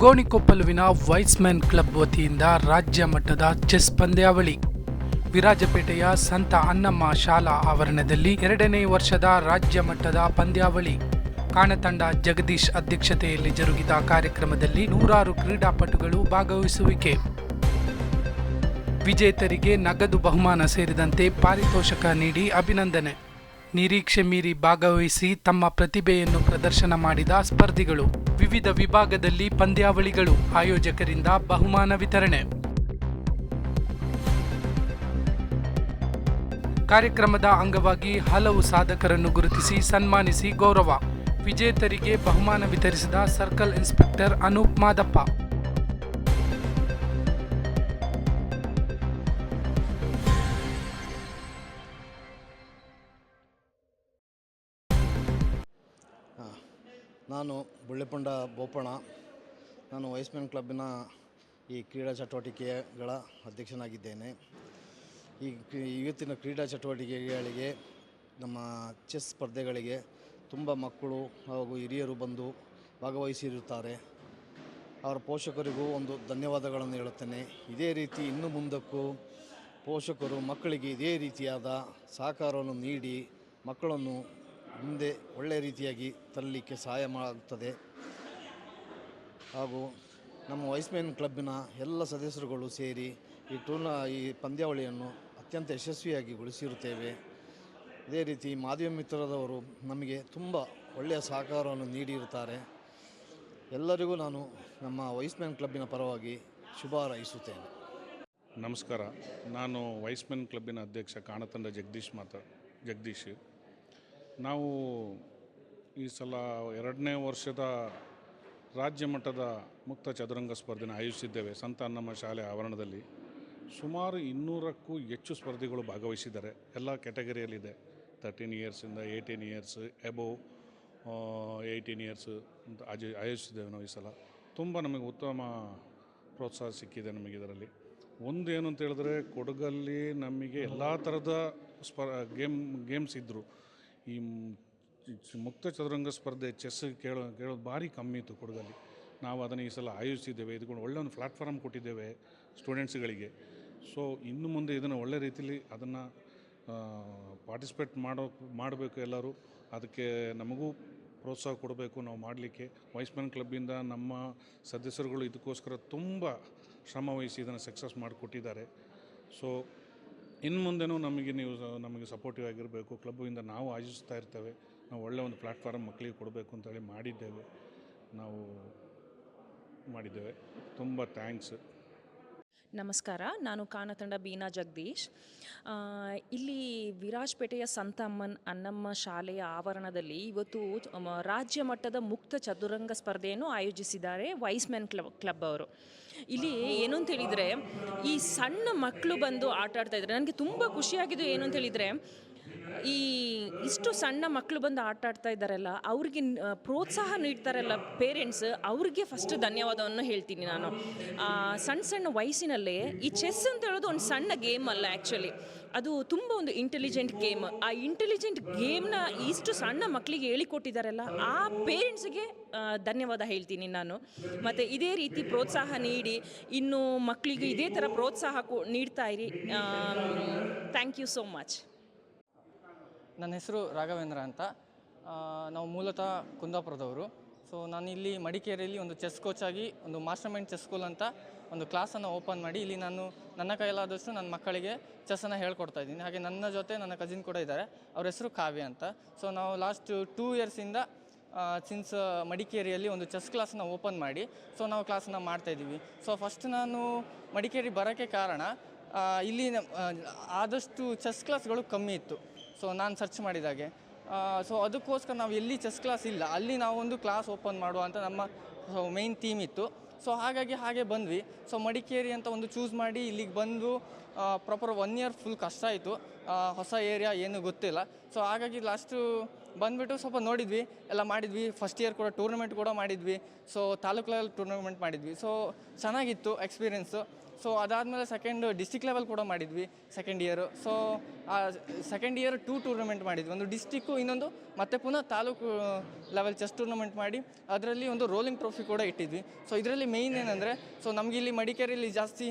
ಗೋಣಿಕೊಪ್ಪಲುವಿನ ವೈಸ್ಮ್ಯಾನ್ club ವತಿಯಿಂದ ರಾಜ್ಯ ಮಟ್ಟದ ಚೆಸ್ ಪಂದ್ಯಾವಳಿ. ವಿರಾಜಪೇಟೆಯ ಸಂತ ಅನ್ನಮ್ಮ ಶಾಲಾ ಆವರಣದಲ್ಲಿ ಎರಡನೇ ವರ್ಷದ ರಾಜ್ಯ ಮಟ್ಟದ ಪಂದ್ಯಾವಳಿ. ಕಾಣತಂಡ ಜಗದೀಶ್ ಅಧ್ಯಕ್ಷತೆಯಲ್ಲಿ ಜರುಗಿದ ಕಾರ್ಯಕ್ರಮದಲ್ಲಿ ನೂರಾರು ಕ್ರೀಡಾಪಟುಗಳು ಭಾಗವಹಿಸುವಿಕೆ. ವಿಜೇತರಿಗೆ ನಗದು ಬಹುಮಾನ ಸೇರಿದಂತೆ ಪಾರಿತೋಷಕ ನೀಡಿ ಅಭಿನಂದನೆ. ನಿರೀಕ್ಷೆ ಮೀರಿ ಭಾಗವಹಿಸಿ ತಮ್ಮ ಪ್ರತಿಭೆಯನ್ನು ಪ್ರದರ್ಶನ ಮಾಡಿದ ಸ್ಪರ್ಧಿಗಳು. ವಿವಿಧ ವಿಭಾಗದಲ್ಲಿ ಪಂದ್ಯಾವಳಿಗಳು ಆಯೋಜಕರಿಂದ ಬಹುಮಾನ ವಿತರಣೆ. ಕಾರ್ಯಕ್ರಮದ ಅಂಗವಾಗಿ ಹಲವು ಸಾಧಕರನ್ನು ಗುರುತಿಸಿ ಸನ್ಮಾನಿಸಿ ಗೌರವ. ವಿಜೇತರಿಗೆ ಬಹುಮಾನ ವಿತರಿಸಿದ ಸರ್ಕಲ್ ಇನ್ಸ್ಪೆಕ್ಟರ್ ಅನೂಪ್ ಮಾದಪ್ಪ. ನಾನು ಬುಳ್ಳೆಪೊಂಡ ಬೋಪಣ ನಾನು ವೈಸ್ಮೆನ್ ಕ್ಲಬ್ಬಿನ ಈ ಕ್ರೀಡಾ ಚಟುವಟಿಕೆಗಳ ಅಧ್ಯಕ್ಷನಾಗಿದ್ದೇನೆ. ಈ ಇವತ್ತಿನ ಕ್ರೀಡಾ ಚಟುವಟಿಕೆಗಳಿಗೆ, ನಮ್ಮ ಚೆಸ್ ಸ್ಪರ್ಧೆಗಳಿಗೆ ತುಂಬ ಮಕ್ಕಳು ಹಾಗೂ ಹಿರಿಯರು ಬಂದು ಭಾಗವಹಿಸಿರುತ್ತಾರೆ. ಅವರ ಪೋಷಕರಿಗೂ ಒಂದು ಧನ್ಯವಾದಗಳನ್ನು ಹೇಳುತ್ತೇನೆ. ಇದೇ ರೀತಿ ಇನ್ನು ಮುಂದಕ್ಕೂ ಪೋಷಕರು ಮಕ್ಕಳಿಗೆ ಇದೇ ರೀತಿಯಾದ ಸಹಕಾರವನ್ನು ನೀಡಿ ಮಕ್ಕಳನ್ನು ಮುಂದೆ ಒಳ್ಳೆಯ ರೀತಿಯಾಗಿ ತರಲಿಕ್ಕೆ ಸಹಾಯ ಮಾಡುತ್ತದೆ. ಹಾಗೂ ನಮ್ಮ ವೈಸ್ಮೆನ್ ಕ್ಲಬ್ಬಿನ ಎಲ್ಲ ಸದಸ್ಯರುಗಳು ಸೇರಿ ಈ ಟೂರ್ನ, ಈ ಪಂದ್ಯಾವಳಿಯನ್ನು ಅತ್ಯಂತ ಯಶಸ್ವಿಯಾಗಿ ಗೊಳಿಸಿರುತ್ತೇವೆ ಇದೇ ರೀತಿ ಮಾಧ್ಯಮ ಮಿತ್ರರವರು ನಮಗೆ ತುಂಬ ಒಳ್ಳೆಯ ಸಹಕಾರವನ್ನು ನೀಡಿರುತ್ತಾರೆ. ಎಲ್ಲರಿಗೂ ನಾನು ನಮ್ಮ ವೈಸ್ಮೆನ್ ಕ್ಲಬ್ಬಿನ ಪರವಾಗಿ ಶುಭ ಹಾರೈಸುತ್ತೇನೆ. ನಮಸ್ಕಾರ. ನಾನು ವೈಸ್ಮೆನ್ ಕ್ಲಬ್ಬಿನ ಅಧ್ಯಕ್ಷ ಕಾಣತಂಡ ಜಗದೀಶ್ ಮಾತಾ, ಜಗದೀಶ್. ನಾವು ಈ ಸಲ ಎರಡನೇ ವರ್ಷದ ರಾಜ್ಯ ಮಟ್ಟದ ಮುಕ್ತ ಚದುರಂಗ ಸ್ಪರ್ಧೆನ ಆಯೋಜಿಸಿದ್ದೇವೆ. ಸಂತ ಅನ್ನಮ್ಮ ಶಾಲೆ ಆವರಣದಲ್ಲಿ. ಸುಮಾರು ಇನ್ನೂರಕ್ಕೂ ಹೆಚ್ಚು ಸ್ಪರ್ಧಿಗಳು ಭಾಗವಹಿಸಿದ್ದಾರೆ. ಎಲ್ಲ ಕ್ಯಾಟಗರಿಯಲ್ಲಿದೆ. Thirteen ಇಯರ್ಸಿಂದ eighteen years above eighteen years ಅಂತ ಆಜಿ, ಆಯೋಜಿಸಿದ್ದೇವೆ ನಾವು ಈ ಸಲ. ತುಂಬ ನಮಗೆ ಉತ್ತಮ ಪ್ರೋತ್ಸಾಹ ಸಿಕ್ಕಿದೆ ನಮಗೆ ಇದರಲ್ಲಿ. ಒಂದು ಏನು ಅಂತ ಹೇಳಿದ್ರೆ ಕೊಡಗಲ್ಲಿ ನಮಗೆ ಎಲ್ಲ ಥರದ ಸ್ಪ ಗೇಮ್, ಗೇಮ್ಸ್ ಇದ್ದರು ಈ ಮುಕ್ತ ಚದುರಂಗ ಸ್ಪರ್ಧೆ ಚೆಸ್ ಕೇಳೋ, ಕೇಳೋದು ಭಾರಿ ಕಮ್ಮಿ ಇತ್ತು ಕೊಡಗಲ್ಲಿ. ನಾವು ಅದನ್ನು ಈ ಸಲ ಆಯೋಜಿಸಿದ್ದೇವೆ. ಇದಕೊಂಡು ಒಳ್ಳೆ ಒಂದು ಪ್ಲ್ಯಾಟ್ಫಾರ್ಮ್ ಕೊಟ್ಟಿದ್ದೇವೆ ಸ್ಟೂಡೆಂಟ್ಸ್ಗಳಿಗೆ. ಸೊ, ಇನ್ನು ಮುಂದೆ ಇದನ್ನು ಒಳ್ಳೆ ರೀತಿಯಲ್ಲಿ ಅದನ್ನು ಪಾರ್ಟಿಸಿಪೇಟ್ ಮಾಡೋ, ಮಾಡಬೇಕು ಎಲ್ಲರೂ. ಅದಕ್ಕೆ ನಮಗೂ ಪ್ರೋತ್ಸಾಹ ಕೊಡಬೇಕು ನಾವು ಮಾಡಲಿಕ್ಕೆ. ವೈಸ್ಮನ್ ಕ್ಲಬ್ಬಿಂದ ನಮ್ಮ ಸದಸ್ಯರುಗಳು ಇದಕ್ಕೋಸ್ಕರ ತುಂಬ ಶ್ರಮ ವಹಿಸಿ ಇದನ್ನು ಸಕ್ಸಸ್ ಮಾಡಿಕೊಟ್ಟಿದ್ದಾರೆ. ಸೊ ಇನ್ನು ಮುಂದೆನೂ ನಮಗೆ ನೀವು ನಮಗೆ ಸಪೋರ್ಟಿವ್ ಆಗಿರಬೇಕು. ಕ್ಲಬ್ಬಿಂದ ನಾವು ಆಯೋಜಿಸ್ತಾ ಇರ್ತೇವೆ. ನಾವು ಒಳ್ಳೆಯ ಒಂದು ಪ್ಲಾಟ್ಫಾರ್ಮ್ ಮಕ್ಕಳಿಗೆ ಕೊಡಬೇಕು ಅಂತೇಳಿ ಮಾಡಿದ್ದೇವೆ. ನಾವು ಮಾಡಿದ್ದೇವೆ. ತುಂಬ ಥ್ಯಾಂಕ್ಸ್ ನಮಸ್ಕಾರ. ನಾನು ಕಾನತಂಡ ಬೀನಾ ಜಗದೀಶ್. ಇಲ್ಲಿ ವಿರಾಜಪೇಟೆಯ ಸಂತ ಅಮ್ಮನ್ ಅನ್ನಮ್ಮ ಶಾಲೆಯ ಆವರಣದಲ್ಲಿ ಇವತ್ತು ರಾಜ್ಯ ಮಟ್ಟದ ಮುಕ್ತ ಚದುರಂಗ ಸ್ಪರ್ಧೆಯನ್ನು ಆಯೋಜಿಸಿದ್ದಾರೆ ವೈಸ್ಮೆನ್ ಕ್ಲಬ್ ಕ್ಲಬ್ ಅವರು. ಇಲ್ಲಿ ಏನು ಅಂತ ಹೇಳಿದರೆ, ಈ ಸಣ್ಣ ಮಕ್ಕಳು ಬಂದು ಆಟ ಆಡ್ತಾ ಇದ್ದಾರೆ ನನಗೆ ತುಂಬ ಖುಷಿಯಾಗಿದ್ದು ಏನು ಅಂತ ಹೇಳಿದರೆ, ಈ ಇಷ್ಟು ಸಣ್ಣ ಮಕ್ಕಳು ಬಂದು ಆಟ ಆಡ್ತಾ ಇದ್ದಾರಲ್ಲ, ಅವ್ರಿಗೆ ಪ್ರೋತ್ಸಾಹ ನೀಡ್ತಾರಲ್ಲ ಪೇರೆಂಟ್ಸ್ ಅವ್ರಿಗೆ ಫಸ್ಟ್ ಧನ್ಯವಾದವನ್ನು ಹೇಳ್ತೀನಿ ನಾನು. ಸಣ್ಣ ಸಣ್ಣ ವಯಸ್ಸಿನಲ್ಲೇ ಈ ಚೆಸ್ ಅಂತ ಹೇಳೋದು ಒಂದು ಸಣ್ಣ ಗೇಮ್ ಅಲ್ಲ ಆ್ಯಕ್ಚುಲಿ ಅದು ತುಂಬ ಒಂದು ಇಂಟೆಲಿಜೆಂಟ್ ಗೇಮ್ ಆ ಇಂಟೆಲಿಜೆಂಟ್ ಗೇಮ್ನ ಇಷ್ಟು ಸಣ್ಣ ಮಕ್ಕಳಿಗೆ ಹೇಳಿಕೊಟ್ಟಿದ್ದಾರಲ್ಲ ಆ ಪೇರೆಂಟ್ಸ್ಗೆ ಧನ್ಯವಾದ ಹೇಳ್ತೀನಿ ನಾನು. ಮತ್ತು ಇದೇ ರೀತಿ ಪ್ರೋತ್ಸಾಹ ನೀಡಿ, ಇನ್ನು ಮಕ್ಕಳಿಗೆ ಇದೇ ಥರ ಪ್ರೋತ್ಸಾಹ ಕೊ- ನೀಡ್ತಾ ಇರಿ. ಥ್ಯಾಂಕ್ ಯು ಸೋ ಮಚ್ ನನ್ನ ಹೆಸರು ರಾಘವೇಂದ್ರ ಅಂತ. ನಾವು ಮೂಲತಃ ಕುಂದಾಪುರದವರು. ಸೊ ನಾನು ಇಲ್ಲಿ ಮಡಿಕೇರಿಯಲ್ಲಿ ಒಂದು ಚೆಸ್ ಕೋಚ್ ಆಗಿ, ಒಂದು ಮಾಸ್ಟರ್ ಮೈಂಡ್ ಚೆಸ್ ಸ್ಕೂಲ್ ಅಂತ ಒಂದು ಕ್ಲಾಸನ್ನು ಓಪನ್ ಮಾಡಿ ಇಲ್ಲಿ ನಾನು ನನ್ನ ಕೈಲಾದಷ್ಟು ನನ್ನ ಮಕ್ಕಳಿಗೆ ಚೆಸ್ಸನ್ನು ಹೇಳ್ಕೊಡ್ತಾ ಇದ್ದೀನಿ. ಹಾಗೆ ನನ್ನ ಜೊತೆ ನನ್ನ ಕಸಿನ್ ಕೂಡ ಇದ್ದಾರೆ. ಅವ್ರ ಹೆಸರು ಕಾವ್ಯ ಅಂತ. ಸೊ ನಾವು ಲಾಸ್ಟ್ ಟೂ ಇಯರ್ಸಿಂದ ಸಿನ್ಸ್ ಮಡಿಕೇರಿಯಲ್ಲಿ ಒಂದು ಚೆಸ್ ಕ್ಲಾಸನ್ನು ಓಪನ್ ಮಾಡಿ ಸೊ ನಾವು ಕ್ಲಾಸನ್ನು ಮಾಡ್ತಾಯಿದ್ದೀವಿ ಸೊ ಫಸ್ಟ್ ನಾನು ಮಡಿಕೇರಿ ಬರೋಕ್ಕೆ ಕಾರಣ ಇಲ್ಲಿ ಆದಷ್ಟು ಚೆಸ್ ಕ್ಲಾಸ್ಗಳು ಕಮ್ಮಿ ಇತ್ತು. ಸೊ ನಾನು ಸರ್ಚ್ ಮಾಡಿದಾಗೆ ಸೊ ಅದಕ್ಕೋಸ್ಕರ ನಾವು ಎಲ್ಲಿ ಚೆಸ್ ಕ್ಲಾಸ್ ಇಲ್ಲ, ಅಲ್ಲಿ ನಾವು ಒಂದು ಕ್ಲಾಸ್ ಓಪನ್ ಮಾಡುವ ಅಂತ ನಮ್ಮ ಮೇಯ್ನ್ ಥೀಮ್ ಇತ್ತು. ಸೊ ಹಾಗಾಗಿ ಹಾಗೆ ಬಂದ್ವಿ. ಸೊ ಮಡಿಕೇರಿ ಅಂತ ಒಂದು ಚೂಸ್ ಮಾಡಿ ಇಲ್ಲಿಗೆ ಬಂದು ಪ್ರಾಪರ್ ಒನ್ ಇಯರ್ ಫುಲ್ ಕಷ್ಟ ಆಯಿತು. ಹೊಸ ಏರಿಯಾ ಏನು ಗೊತ್ತಿಲ್ಲ. ಸೊ ಹಾಗಾಗಿ ಲಾಸ್ಟು ಬಂದುಬಿಟ್ಟು ಸ್ವಲ್ಪ ನೋಡಿದ್ವಿ. ಎಲ್ಲ ಮಾಡಿದ್ವಿ. ಫಸ್ಟ್ ಇಯರ್ ಕೂಡ ಟೂರ್ನಮೆಂಟ್ ಕೂಡ ಮಾಡಿದ್ವಿ. ಸೊ ತಾಲೂಕು ಲೆವೆಲ್ ಟೂರ್ನಮೆಂಟ್ ಮಾಡಿದ್ವಿ. ಸೊ ಚೆನ್ನಾಗಿತ್ತು ಎಕ್ಸ್ಪೀರಿಯೆನ್ಸು ಸೊ ಅದಾದಮೇಲೆ ಸೆಕೆಂಡ್ ಡಿಸ್ಟಿಕ್ ಲೆವೆಲ್ ಕೂಡ ಮಾಡಿದ್ವಿ ಸೆಕೆಂಡ್ ಇಯರು ಸೊ ಆ ಸೆಕೆಂಡ್ ಇಯರ್ ಟೂ ಟೂರ್ನಮೆಂಟ್ ಮಾಡಿದ್ವಿ. ಒಂದು ಡಿಸ್ಟಿಕ್ಕು ಇನ್ನೊಂದು ಮತ್ತೆ ಪುನಃ ತಾಲೂಕು ಲೆವೆಲ್ ಚೆಸ್ ಟೂರ್ನಮೆಂಟ್ ಮಾಡಿ, ಅದರಲ್ಲಿ ಒಂದು ರೋಲಿಂಗ್ ಟ್ರೋಫಿ ಕೂಡ ಇಟ್ಟಿದ್ವಿ. ಸೊ ಇದರಲ್ಲಿ ಮೇಯ್ನ್ ಏನಂದರೆ ಸೊ ಇಲ್ಲಿ ಮಡಿಕೇರಿಯಲ್ಲಿ ಜಾಸ್ತಿ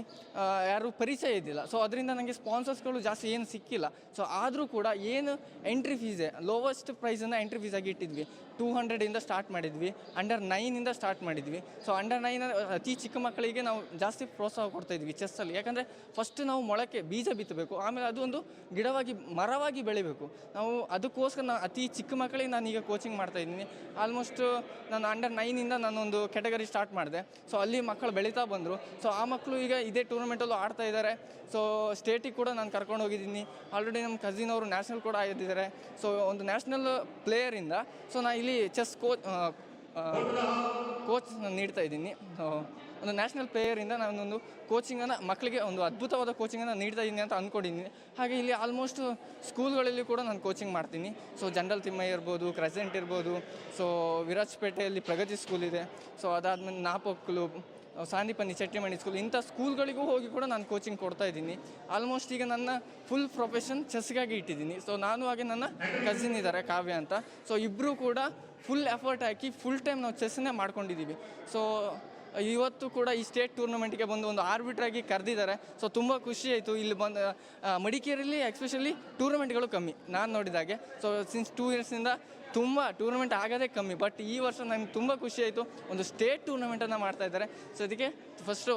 ಯಾರೂ ಪರಿಚಯ ಇದ್ದಿಲ್ಲ. ಸೊ ಅದರಿಂದ ನನಗೆ ಸ್ಪಾನ್ಸರ್ಸ್ಗಳು ಜಾಸ್ತಿ ಏನು ಸಿಕ್ಕಿಲ್ಲ. ಸೊ ಆದರೂ ಕೂಡ ಏನು ಎಂಟ್ರಿ ಫೀಸೇ ಲೋವೆಸ್ಟ್ ಪ್ರೈಸನ್ನು ಎಂಟ್ರಿ ಫೀಸಾಗಿ ಇಟ್ಟಿದ್ವಿ. ಟೂ ಹಂಡ್ರೆಡಿಂದ ಸ್ಟಾರ್ಟ್ ಮಾಡಿದ್ವಿ. ಅಂಡರ್ ನೈನಿಂದ ಸ್ಟಾರ್ಟ್ ಮಾಡಿದ್ವಿ. ಸೊ ಅಂಡರ್ ನೈನ್ ಅತಿ ಚಿಕ್ಕ ಮಕ್ಕಳಿಗೆ ನಾವು ಜಾಸ್ತಿ ಪ್ರೋತ್ಸಾಹ ಕೊಡ್ತಾ ಇದ್ವಿ ಚೆಸ್ಸಲ್ಲಿ ಯಾಕಂದರೆ ಫಸ್ಟ್ ನಾವು ಮೊಳಕೆ ಬೀಜ ಬಿತ್ತಬೇಕು ಆಮೇಲೆ ಅದು ಒಂದು ಗಿಡವಾಗಿ, ಮರವಾಗಿ ಬೆಳಿಬೇಕು. ನಾವು ಅದಕ್ಕೋಸ್ಕರ ನಾನು ಅತಿ ಚಿಕ್ಕ ಮಕ್ಕಳಿಗೆ ನಾನು ಈಗ ಕೋಚಿಂಗ್ ಮಾಡ್ತಾ ಇದ್ದೀನಿ. ಆಲ್ಮೋಸ್ಟ್ ನಾನು ಅಂಡರ್ ನೈನಿಂದ ನಾನೊಂದು ಕೆಟಗರಿ ಸ್ಟಾರ್ಟ್ ಮಾಡಿದೆ. ಸೊ ಅಲ್ಲಿ ಮಕ್ಕಳು ಬೆಳೀತಾ ಬಂದರು. ಸೊ ಆ ಮಕ್ಕಳು ಈಗ ಇದೇ ಟೂರ್ನಮೆಂಟಲ್ಲೂ ಆಡ್ತಾ ಇದ್ದಾರೆ. ಸೊ ಸ್ಟೇಟಿಗೆ ಕೂಡ ನಾನು ಕರ್ಕೊಂಡು ಹೋಗಿದ್ದೀನಿ. ಆಲ್ರೆಡಿ ನಮ್ಮ ಕಸಿನ್ ಅವರು ನ್ಯಾಷನಲ್ ಕೂಡ ಆಗಿದ್ದಾರೆ ಸೊ ಒಂದು ನ್ಯಾಷನಲ್ ಪ್ಲೇಯರಿಂದ ಸೊ ನಾನು ಇಲ್ಲಿ ಚೆಸ್ ಕೋಚ್ ಕೋಚ್ ನೀಡ್ತಾ ಇದ್ದೀನಿ. ಒಂದು ನ್ಯಾಷನಲ್ ಪ್ಲೇಯರಿಂದ ನಾನೊಂದು ಕೋಚಿಂಗನ್ನು ಮಕ್ಕಳಿಗೆ ಒಂದು ಅದ್ಭುತವಾದ ಕೋಚಿಂಗನ್ನು ನೀಡ್ತಾ ಇದ್ದೀನಿ ಅಂತ ಅಂದ್ಕೊಂಡಿದ್ದೀನಿ ಹಾಗೆ ಇಲ್ಲಿ ಆಲ್ಮೋಸ್ಟ್ ಸ್ಕೂಲ್ಗಳಲ್ಲಿ ಕೂಡ ನಾನು ಕೋಚಿಂಗ್ ಮಾಡ್ತೀನಿ. ಸೊ ಜನರಲ್ ತಿಮ್ಮಯ್ಯ ಇರ್ಬೋದು ಕ್ರೆಸೆಂಟ್ ಇರ್ಬೋದು. ಸೊ ವಿರಾಜಪೇಟೆಯಲ್ಲಿ ಪ್ರಗತಿ ಸ್ಕೂಲ್ ಇದೆ. ಸೊ ಅದಾದಮೇಲೆ ನಾಪೊಕ್ಕಲು ಸಾಂದೀಪನಿ ಚಟ್ಟಿಮಣಿ ಸ್ಕೂಲ್ ಇಂಥ ಸ್ಕೂಲ್ಗಳಿಗೂ ಹೋಗಿ ಕೂಡ ನಾನು ಕೋಚಿಂಗ್ ಕೊಡ್ತಾ ಇದ್ದೀನಿ. ಆಲ್ಮೋಸ್ಟ್ ಈಗ ನನ್ನ ಫುಲ್ ಪ್ರೊಫೆಷನ್ ಚೆಸ್ಗಾಗಿ ಇಟ್ಟಿದ್ದೀನಿ. ಸೊ ನಾನು ಹಾಗೆ ನನ್ನ ಕಸಿನ್ ಇದ್ದಾರೆ ಕಾವ್ಯ ಅಂತ. ಸೊ ಇಬ್ಬರೂ ಕೂಡ ಫುಲ್ ಎಫರ್ಟ್ ಹಾಕಿ ಫುಲ್ ಟೈಮ್ ನಾವು ಚೆಸ್ಸನ್ನೇ ಮಾಡ್ಕೊಂಡಿದ್ದೀವಿ ಸೊ ಇವತ್ತು ಕೂಡ ಈ ಸ್ಟೇಟ್ ಟೂರ್ನಮೆಂಟ್ಗೆ ಬಂದು ಒಂದು ಆರ್ಬಿಟ್ರಾಗಿ ಕರೆದಿದ್ದಾರೆ. ಸೊ ತುಂಬ ಖುಷಿ ಆಯಿತು. ಇಲ್ಲಿ ಬಂದು ಮಡಿಕೇರಿಯಲ್ಲಿ ಎಕ್ಸ್ಪೆಷಲಿ ಟೂರ್ನಮೆಂಟ್ಗಳು ಕಮ್ಮಿ. ನಾನು ನೋಡಿದಾಗೆ ಸೊ ಸಿನ್ಸ್ ಟೂ ಇಯರ್ಸಿಂದ ತುಂಬ ಟೂರ್ನಮೆಂಟ್ ಆಗೋದೇ ಕಮ್ಮಿ. ಬಟ್ ಈ ವರ್ಷ ನನಗೆ ತುಂಬ ಖುಷಿ ಆಯಿತು. ಒಂದು ಸ್ಟೇಟ್ ಟೂರ್ನಮೆಂಟನ್ನು ಮಾಡ್ತಾ ಇದ್ದಾರೆ. ಸೊ ಅದಕ್ಕೆ ಫಸ್ಟು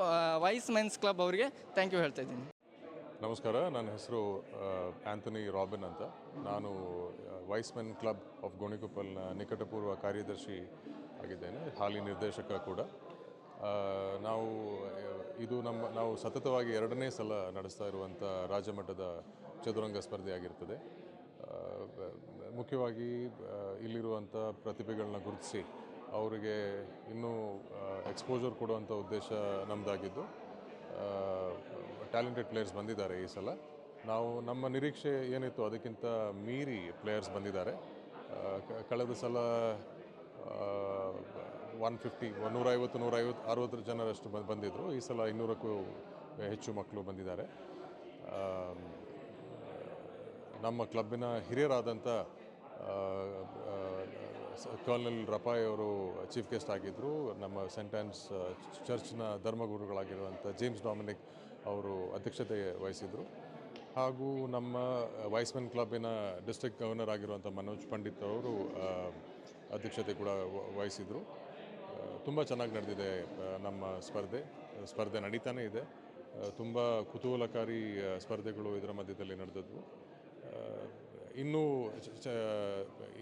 ವೈಸ್ ಮೆನ್ಸ್ ಕ್ಲಬ್ ಅವರಿಗೆ ಥ್ಯಾಂಕ್ ಯು ಹೇಳ್ತಾ ಇದ್ದೀನಿ. ನಮಸ್ಕಾರ. ನನ್ನ ಹೆಸರು ಆ್ಯಂಥನಿ ರಾಬಿನ್ ಅಂತ. ನಾನು ವೈಸ್ ಮೆನ್ ಕ್ಲಬ್ ಆಫ್ ಗೋಣಿಕೊಪ್ಪಲ್ನ ನಿಕಟಪೂರ್ವ ಕಾರ್ಯದರ್ಶಿ ಆಗಿದ್ದೇನೆ. ಹಾಲಿ ನಿರ್ದೇಶಕ ಕೂಡ. ನಾವು ಇದು ನಮ್ಮ, ನಾವು ಸತತವಾಗಿ ಎರಡನೇ ಸಲ ನಡೆಸ್ತಾ ಇರುವಂಥ ರಾಜ್ಯಮಟ್ಟದ ಚದುರಂಗ ಸ್ಪರ್ಧೆಯಾಗಿರ್ತದೆ ಮುಖ್ಯವಾಗಿ ಇಲ್ಲಿರುವಂಥ ಪ್ರತಿಭೆಗಳನ್ನ ಗುರುತಿಸಿ ಅವರಿಗೆ ಇನ್ನೂ ಎಕ್ಸ್ಪೋಜರ್ ಕೊಡುವಂಥ ಉದ್ದೇಶ ನಮ್ಮದಾಗಿದ್ದು ಟ್ಯಾಲೆಂಟೆಡ್ ಪ್ಲೇಯರ್ಸ್ ಬಂದಿದ್ದಾರೆ ಈ ಸಲ. ನಾವು, ನಮ್ಮ ನಿರೀಕ್ಷೆ ಏನಿತ್ತು ಅದಕ್ಕಿಂತ ಮೀರಿ ಪ್ಲೇಯರ್ಸ್ ಬಂದಿದ್ದಾರೆ. ಕಳೆದ ಸಲ ಒನ್ ಫಿಫ್ಟಿ ನೂರೈವತ್ತು ನೂರೈವತ್ತು ಅರುವತ್ತು ಜನರಷ್ಟು ಬಂದು ಬಂದಿದ್ದರು ಈ ಸಲ ಇನ್ನೂರಕ್ಕೂ ಹೆಚ್ಚು ಮಕ್ಕಳು ಬಂದಿದ್ದಾರೆ. ನಮ್ಮ ಕ್ಲಬ್ಬಿನ ಹಿರಿಯರಾದಂಥ ಕರ್ನಲ್ ರಪಾಯ್ ಅವರು ಚೀಫ್ ಗೆಸ್ಟ್ ಆಗಿದ್ದರು ನಮ್ಮ ಸೆಂಟ್ ಆನ್ಸ್ ಚರ್ಚ್ನ ಧರ್ಮಗುರುಗಳಾಗಿರುವಂಥ ಜೇಮ್ಸ್ ಡಾಮಿನಿಕ್ ಅವರು ಅಧ್ಯಕ್ಷತೆ ವಹಿಸಿದರು. ಹಾಗೂ ನಮ್ಮ ವೈಸ್ಮೆನ್ ಕ್ಲಬ್ಬಿನ ಡಿಸ್ಟ್ರಿಕ್ಟ್ ಗವರ್ನರ್ ಆಗಿರುವಂಥ ಮನೋಜ್ ಪಂಡಿತ್ ಅವರು ಅಧ್ಯಕ್ಷತೆ ಕೂಡ ವಹಿಸಿದರು. ತುಂಬ ಚೆನ್ನಾಗಿ ನಡೆದಿದೆ ನಮ್ಮ ಸ್ಪರ್ಧೆ. ಸ್ಪರ್ಧೆ ನಡೀತಾನೇ ಇದೆ. ತುಂಬ ಕುತೂಹಲಕಾರಿ ಸ್ಪರ್ಧೆಗಳು ಇದರ ಮಧ್ಯದಲ್ಲಿ ನಡೆದದ್ವು. ಇನ್ನೂ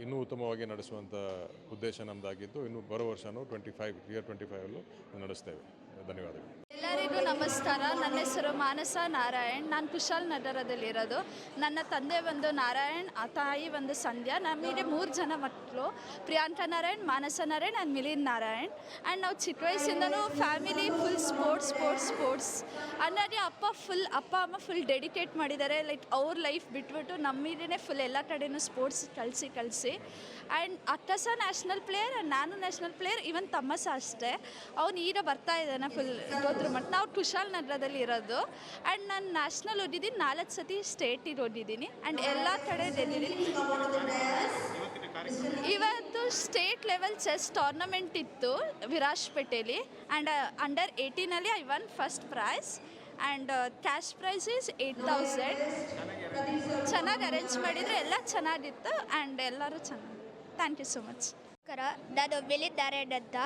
ಇನ್ನೂ ಉತ್ತಮವಾಗಿ ನಡೆಸುವಂಥ ಉದ್ದೇಶ ನಮ್ಮದಾಗಿದ್ದು ಇನ್ನು ಬರೋ ವರ್ಷವೂ ಟ್ವೆಂಟಿ ಫೈವ್ ಇಯರ್ ಟ್ವೆಂಟಿ ಫೈವಲ್ಲೂ ನಡೆಸ್ತೇವೆ. ಧನ್ಯವಾದಗಳು. ನಮಸ್ಕಾರ. ನನ್ನ ಹೆಸರು ಮಾನಸ ನಾರಾಯಣ್. ನಾನು ಕುಶಾಲ್ ನಗರದಲ್ಲಿರೋದು ನನ್ನ ತಂದೆ ಒಂದು ನಾರಾಯಣ್, ಆ ತಾಯಿ ಒಂದು ಸಂಧ್ಯಾ. ನಮಗೆ ಮೂರು ಜನ ಮಕ್ಕಳು ಪ್ರಿಯಾಂಕಾ ನಾರಾಯಣ್, ಮಾನಸ ನಾರಾಯಣ್ ಆ್ಯಂಡ್ ಮಿಲಿಂದ್ ನಾರಾಯಣ್. ಆ್ಯಂಡ್ ನಾವು ಚಿಕ್ಕ ವಯಸ್ಸಿಂದನೂ family full sports sports sports ಅನ್ನೋದೆ ಅಪ್ಪ ಫುಲ್ ಅಪ್ಪ, ಅಮ್ಮ ಫುಲ್ ಡೆಡಿಕೇಟ್ ಮಾಡಿದ್ದಾರೆ. ಲೈಕ್ ಅವ್ರ ಲೈಫ್ ಬಿಟ್ಬಿಟ್ಟು ನಮ್ಮಿದೇ ಫುಲ್ ಎಲ್ಲ ಕಡೆನೂ ಸ್ಪೋರ್ಟ್ಸ್ ಕಳಿಸಿ ಕಳಿಸಿ ಆ್ಯಂಡ್ ಅಕ್ಕ ಸಹ ನ್ಯಾಷನಲ್ ಪ್ಲೇಯರ್ ನಾನು ನ್ಯಾಷನಲ್ ಪ್ಲೇಯರ್ ಇವನ್ ತಮ್ಮ ಸಹ ಅಷ್ಟೇ. ಅವ್ನು ಈಗ ಬರ್ತಾ ಇದ್ದಾನೆ ಫುಲ್ ಹೋದ್ರ ಮಟ್ಟ. ನಾವು ಕುಶಾಲ್ ನಗರದಲ್ಲಿ ಇರೋದು. ಆ್ಯಂಡ್ ನಾನು ನ್ಯಾಷನಲ್ ಓದಿದ್ದೀನಿ. ನಾಲ್ಕು ಸತಿ ಸ್ಟೇಟಿಗೆ ಓದಿದ್ದೀನಿ. ಆ್ಯಂಡ್ ಎಲ್ಲ ಕಡೆ ಗೆದ್ದಿದ್ದೀನಿ ಇವತ್ತು ಸ್ಟೇಟ್ ಲೆವೆಲ್ ಚೆಸ್ ಟೂರ್ನಮೆಂಟ್ ಇತ್ತು ವಿರಾಜ್ ವಿರಾಜ್ಪೇಟೆಯಲ್ಲಿ and under ಏಯ್ಟೀನಲ್ಲಿ I won first prize and cash prize is eight thousand ಚೆನ್ನಾಗಿ ಅರೇಂಜ್ ಮಾಡಿದರೆ ಎಲ್ಲ ಚೆನ್ನಾಗಿತ್ತು ಆ್ಯಂಡ್ ಎಲ್ಲರೂ ಚೆನ್ನಾಗಿ. ಥ್ಯಾಂಕ್ ಯು ಸೊ ಮಚ್ ನಮಸ್ಕಾರ ನಾನು ಮಿಲಿಂದ್ ನಾರಾಯಣ್ ಅಂತ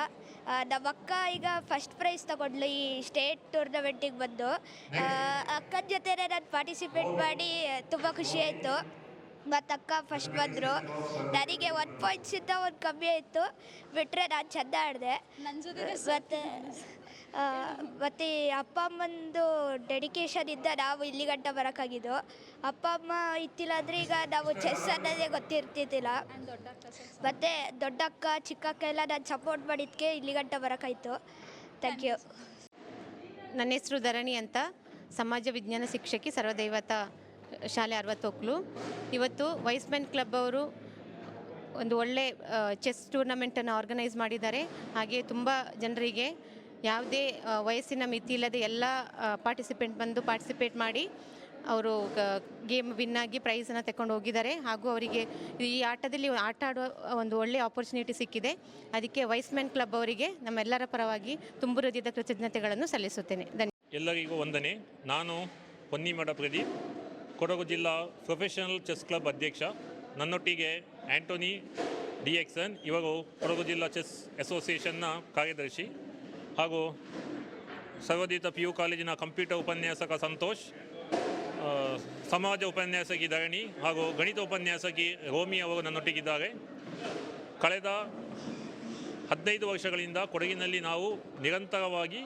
ನಮ್ಮ ಅಕ್ಕ ಈಗ ಫಸ್ಟ್ ಪ್ರೈಸ್ ತಗೊಂಡ್ಲು ಈ ಸ್ಟೇಟ್ ಟೂರ್ನಮೆಂಟಿಗೆ ಬಂದು. ಅಕ್ಕದ ಅಕ್ಕನ ಜೊತೆ ನಾನು ಪಾರ್ಟಿಸಿಪೇಟ್ ಮಾಡಿ ತುಂಬ ಖುಷಿ ಆಯಿತು. ಮತ್ತು ಅಕ್ಕ ಫಸ್ಟ್ ಬಂದರು. ನನಗೆ ಒನ್ ಪಾಯಿಂಟ್ಸಿಂದ ಒಂದು ಕಮ್ಮಿ ಆಯಿತು. ಬಿಟ್ಟರೆ ನಾನು ಚೆಂದ ಆಡಿದೆ. ನನ್ನ ಜೊತೆ ಮತ್ತು ಮತ್ತು ಅಪ್ಪ ಅಮ್ಮಂದು ಇದ್ದ ನಾವು ಇಲ್ಲಿ ಗಂಟ ಬರೋಕ್ಕಾಗಿದ್ದು. ಅಪ್ಪ ಅಮ್ಮ ಇತ್ತಿಲ್ಲ ಅಂದರೆ ಈಗ ನಾವು ಚೆಸ್ ಅನ್ನೋದೇ ಗೊತ್ತಿರ್ತಿದ್ದಿಲ್ಲ. ಮತ್ತು ದೊಡ್ಡಕ್ಕ ಚಿಕ್ಕಕ್ಕ ಎಲ್ಲ ನಾನು ಸಪೋರ್ಟ್ ಮಾಡಿದ್ಕೆ ಇಲ್ಲಿ ಗಂಟ ಬರೋಕ್ಕಾಯ್ತು. ಥ್ಯಾಂಕ್ ಯು ನನ್ನ ಹೆಸರು ಧರಣಿ ಅಂತ. ಸಮಾಜ ವಿಜ್ಞಾನ ಶಿಕ್ಷಕಿ ಸರ್ವದೈವತ ಶಾಲೆ ಅರವತ್ತೊಕ್ಲು. ಇವತ್ತು ವೈಸ್ಮೆನ್ ಕ್ಲಬ್ ಅವರು ಒಂದು ಒಳ್ಳೆ ಚೆಸ್ ಟೂರ್ನಮೆಂಟನ್ನು ಆರ್ಗನೈಸ್ ಮಾಡಿದ್ದಾರೆ. ಹಾಗೆ ತುಂಬ ಜನರಿಗೆ ಯಾವುದೇ ವಯಸ್ಸಿನ ಮಿತಿ ಇಲ್ಲದೆ ಎಲ್ಲ ಪಾರ್ಟಿಸಿಪೆಂಟ್ ಬಂದು ಪಾರ್ಟಿಸಿಪೇಟ್ ಮಾಡಿ ಅವರು ಗೇಮ್ ವಿನ್ ಆಗಿ ಪ್ರೈಸನ್ನು ತಗೊಂಡು ಹೋಗಿದ್ದಾರೆ. ಹಾಗೂ ಅವರಿಗೆ ಈ ಆಟದಲ್ಲಿ ಆಟ ಆಡುವ ಒಂದು ಒಳ್ಳೆಯ ಆಪರ್ಚುನಿಟಿ ಸಿಕ್ಕಿದೆ. ಅದಕ್ಕೆ ವೈಸ್ಮೆನ್ ಕ್ಲಬ್ ಅವರಿಗೆ ನಮ್ಮೆಲ್ಲರ ಪರವಾಗಿ ತುಂಬು ಹೃದಯದ ಕೃತಜ್ಞತೆಗಳನ್ನು ಸಲ್ಲಿಸುತ್ತೇನೆ. ಧನ್ಯ ಎಲ್ಲರಿಗೂ ವಂದನೆ. ನಾನು ಪೊನ್ನಿಮಠ ಪ್ರದೀಪ್. ಕೊಡಗು ಜಿಲ್ಲಾ ಪ್ರೊಫೆಷನಲ್ ಚೆಸ್ ಕ್ಲಬ್ ಅಧ್ಯಕ್ಷ ನನ್ನೊಟ್ಟಿಗೆ ಆ್ಯಂಟೋನಿ ಡಿ ಎಕ್ಸನ್ ಇವಾಗ ಕೊಡಗು ಜಿಲ್ಲಾ ಚೆಸ್ ಅಸೋಸಿಯೇಷನ್ನ ಕಾರ್ಯದರ್ಶಿ ಹಾಗೂ ಸರ್ವೋದಿತ ಪಿ ಯು ಕಾಲೇಜಿನ ಕಂಪ್ಯೂಟರ್ ಉಪನ್ಯಾಸಕ ಸಂತೋಷ್ ಸಮಾಜ ಉಪನ್ಯಾಸಕಿ ಧರಣಿ ಹಾಗೂ ಗಣಿತ ಉಪನ್ಯಾಸಕಿ ರೋಮಿ ಅವರು ನನ್ನೊಟ್ಟಿಗಿದ್ದಾರೆ. ಕಳೆದ ಹದಿನೈದು ವರ್ಷಗಳಿಂದ ಕೊಡಗಿನಲ್ಲಿ ನಾವು ನಿರಂತರವಾಗಿ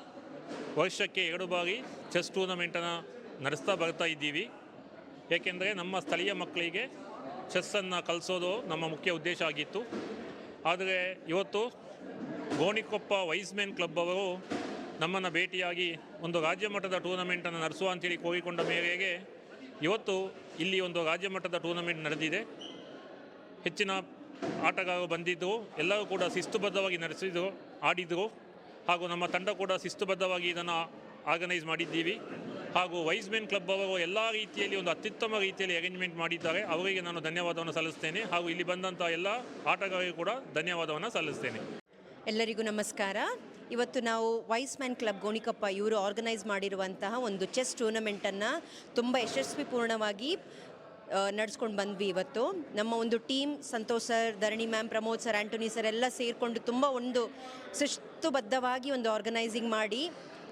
ವರ್ಷಕ್ಕೆ ಎರಡು ಬಾರಿ ಚೆಸ್ ಟೂರ್ನಮೆಂಟನ್ನು ನಡೆಸ್ತಾ ಬರ್ತಾ ಇದ್ದೀವಿ. ಏಕೆಂದರೆ ನಮ್ಮ ಸ್ಥಳೀಯ ಮಕ್ಕಳಿಗೆ ಚೆಸ್ಸನ್ನು ಕಲಿಸೋದು ನಮ್ಮ ಮುಖ್ಯ ಉದ್ದೇಶ ಆಗಿತ್ತು. ಆದರೆ ಇವತ್ತು ಗೋಣಿಕೊಪ್ಪ ವೈಸ್ಮೆನ್ ಕ್ಲಬ್ ಅವರು ನಮ್ಮನ್ನು ಭೇಟಿಯಾಗಿ ಒಂದು ರಾಜ್ಯ ಮಟ್ಟದ ಟೂರ್ನಮೆಂಟನ್ನು ನಡೆಸುವ ಅಂತೇಳಿ ಕೋರಿಕೊಂಡ ಮೇರೆಗೆ ಇವತ್ತು ಇಲ್ಲಿ ಒಂದು ರಾಜ್ಯ ಮಟ್ಟದ ಟೂರ್ನಮೆಂಟ್ ನಡೆದಿದೆ. ಹೆಚ್ಚಿನ ಆಟಗಾರರು ಬಂದಿದ್ದರು, ಎಲ್ಲರೂ ಕೂಡ ಶಿಸ್ತುಬದ್ಧವಾಗಿ ನಡೆಸಿದರು, ಆಡಿದರು ಹಾಗೂ ನಮ್ಮ ತಂಡ ಕೂಡ ಶಿಸ್ತುಬದ್ಧವಾಗಿ ಇದನ್ನು ಆರ್ಗನೈಸ್ ಮಾಡಿದ್ದೀವಿ. ಹಾಗೂ ವೈಸ್ಮೆನ್ ಕ್ಲಬ್ ಅವರು ಎಲ್ಲ ರೀತಿಯಲ್ಲಿ ಒಂದು ಅತ್ಯುತ್ತಮ ರೀತಿಯಲ್ಲಿ ಅರೇಂಜ್ಮೆಂಟ್ ಮಾಡಿದ್ದಾರೆ. ಅವರಿಗೆ ನಾನು ಧನ್ಯವಾದವನ್ನು ಸಲ್ಲಿಸ್ತೇನೆ. ಹಾಗೂ ಇಲ್ಲಿ ಬಂದಂಥ ಎಲ್ಲ ಆಟಗಾರರಿಗೂ ಕೂಡ ಧನ್ಯವಾದವನ್ನು ಸಲ್ಲಿಸ್ತೇನೆ. ಎಲ್ಲರಿಗೂ ನಮಸ್ಕಾರ. ಇವತ್ತು ನಾವು ವೈಸ್ ಮ್ಯಾನ್ ಕ್ಲಬ್ ಗೋಣಿಕಪ್ಪ ಇವರು ಆರ್ಗನೈಸ್ ಮಾಡಿರುವಂತಹ ಒಂದು ಚೆಸ್ ಟೂರ್ನಮೆಂಟನ್ನು ತುಂಬ ಯಶಸ್ವಿಪೂರ್ಣವಾಗಿ ನಡೆಸ್ಕೊಂಡು ಬಂದ್ವಿ ಇವತ್ತು. ನಮ್ಮ ಒಂದು team Santosh sir Dharani ma'am Pramod sir Antony sir ಎಲ್ಲ ಸೇರಿಕೊಂಡು ತುಂಬ ಒಂದು ಶಿಸ್ತುಬದ್ಧವಾಗಿ ಒಂದು ಆರ್ಗನೈಸಿಂಗ್ ಮಾಡಿ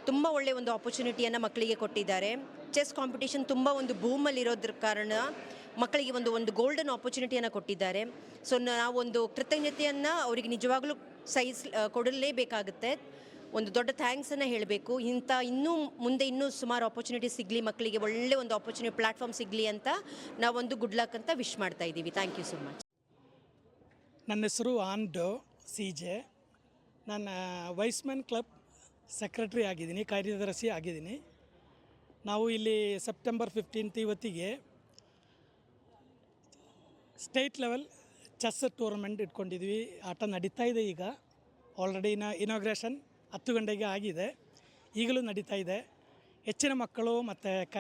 ತುಂಬ ಒಳ್ಳೆಯ ಒಂದು ಆಪರ್ಚುನಿಟಿಯನ್ನು ಮಕ್ಕಳಿಗೆ ಕೊಟ್ಟಿದ್ದಾರೆ. ಚೆಸ್ ಕಾಂಪಿಟೇಷನ್ ತುಂಬ ಒಂದು ಬೂಮಲ್ಲಿರೋದ್ರ ಕಾರಣ ಮಕ್ಕಳಿಗೆ ಒಂದು ಒಂದು ಗೋಲ್ಡನ್ ಆಪರ್ಚುನಿಟಿಯನ್ನು ಕೊಟ್ಟಿದ್ದಾರೆ. ಸೊ ನಾವೊಂದು ಕೃತಜ್ಞತೆಯನ್ನು ಅವರಿಗೆ ನಿಜವಾಗ್ಲೂ ಸಹಿಸ್ ಕೊಡಲೇಬೇಕಾಗುತ್ತೆ. ಒಂದು ದೊಡ್ಡ ಥ್ಯಾಂಕ್ಸನ್ನು ಹೇಳಬೇಕು. ಇಂಥ ಇನ್ನೂ ಮುಂದೆ ಇನ್ನೂ ಸುಮಾರು ಆಪರ್ಚುನಿಟಿ ಸಿಗಲಿ, ಮಕ್ಕಳಿಗೆ ಒಳ್ಳೆ ಒಂದು ಆಪರ್ಚುನಿಟಿ ಪ್ಲ್ಯಾಟ್ಫಾರ್ಮ್ ಸಿಗಲಿ ಅಂತ ನಾವೊಂದು ಗುಡ್ ಲಕ್ ಅಂತ ವಿಶ್ ಮಾಡ್ತಾ ಇದ್ದೀವಿ. ಥ್ಯಾಂಕ್ ಯು ಸೊ ಮಚ್ ನನ್ನ ಹೆಸರು ಆಂಡೋ ಸಿ ಜೆ. ನಾನು ವೈಸ್ಮನ್ ಕ್ಲಬ್ ಸೆಕ್ರೆಟ್ರಿ ಆಗಿದ್ದೀನಿ, ಕಾರ್ಯದರ್ಶಿ ಆಗಿದ್ದೀನಿ. ನಾವು ಇಲ್ಲಿ ಸೆಪ್ಟೆಂಬರ್ ಫಿಫ್ಟೀನ್ತ್ ಇವತ್ತಿಗೆ ಸ್ಟೇಟ್ ಲೆವೆಲ್ ಚೆಸ್ ಟೂರ್ನಮೆಂಟ್ ಇಟ್ಕೊಂಡಿದ್ವಿ. ಆಟ ನಡೀತಾ ಇದೆ ಈಗ. ಆಲ್ರೆಡಿ ಇನ ಇನಾಗ್ರೇಷನ್ ಹತ್ತು ಗಂಟೆಗೆ ಆಗಿದೆ. ಈಗಲೂ ನಡೀತಾ ಇದೆ. ಹೆಚ್ಚಿನ ಮಕ್ಕಳು ಮತ್ತು ಕ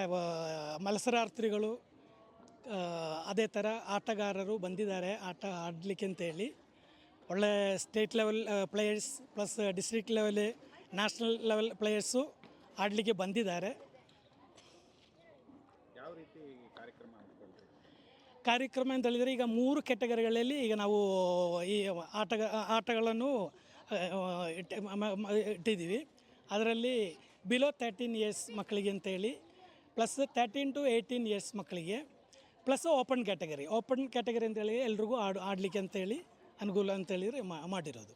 ಮತ್ಸರಾರ್ಥಿಗಳು ಅದೇ ಥರ ಆಟಗಾರರು ಬಂದಿದ್ದಾರೆ. ಆಟ ಆಡಲಿಕ್ಕೆ ಅಂತೇಳಿ ಒಳ್ಳೆ state level players plus district level national level players ಆಡಲಿಕ್ಕೆ ಬಂದಿದ್ದಾರೆ. ಯಾವ ರೀತಿ ಕಾರ್ಯಕ್ರಮ ಅಂತ ಹೇಳಿದರೆ ಈಗ ಮೂರು ಕೆಟಗರಿಗಳಲ್ಲಿ ಈಗ ನಾವು ಈ ಆಟ ಆಟಗಳನ್ನು ಇಟ್ಟಿದ್ದೀವಿ. ಅದರಲ್ಲಿ ಬಿಲೋ ತರ್ಟೀನ್ ಇಯರ್ಸ್ ಮಕ್ಕಳಿಗೆ ಅಂತೇಳಿ plus thirteen to eighteen years ಮಕ್ಕಳಿಗೆ plus open category open category ಅಂತೇಳಿ ಎಲ್ರಿಗೂ ಆಡು ಆಡಲಿಕ್ಕೆ ಅಂತೇಳಿ ಅನುಕೂಲ ಅಂತೇಳಿದರೆ ಮಾಡಿರೋದು.